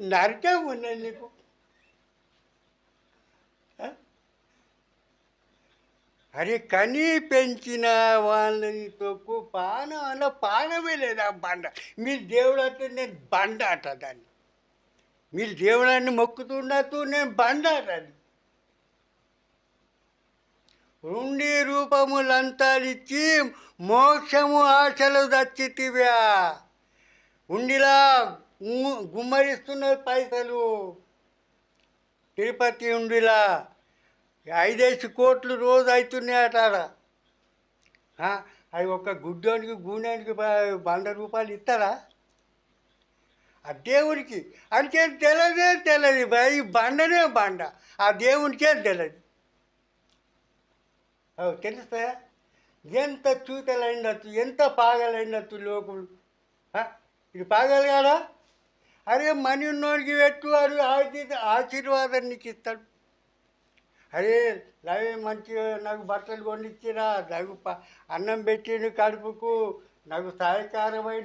నరకే ఉన్నాయి నీకు. అరే కనీ పెంచిన వాళ్ళని తొక్కు పానం అన్న పానమే లేదు ఆ బండ. మీరు దేవుడు అంటే నేను బండ అట దాన్ని. మీరు దేవుడాన్ని మొక్కుతున్నట్టు నేను బండ అది. ఉండి రూపములంతాలిచ్చి మోక్షము ఆశలు దచ్చితివ్యా ఉండిలా గు- పైసలు. తిరుపతి ఉండిలా ఐదేసి కోట్లు రోజు అవుతున్నాయట అవి ఒక గుడ్డోనికి గూడానికి వంద రూపాయలు ఇస్తారా? ఆ దేవునికి. అందుకే తెలియదే తెలియదు ఈ బండనే బండ. ఆ దేవునికే తెలియదు తెలుస్తా ఎంత చూతలైనట్టు ఎంత పాగలైనట్టు లోకులు. ఇది పాగలు కాదా? అరే మని ఉన్నోడికి పెట్టు వాడు ఆశీర్వాదం నీకు ఇస్తాడు. అరే లవి మంచిగా నాకు బట్టలు కొనిచ్చిరా నాకు అన్నం పెట్టిండు కడుపుకు నాకు సహాయకారమైన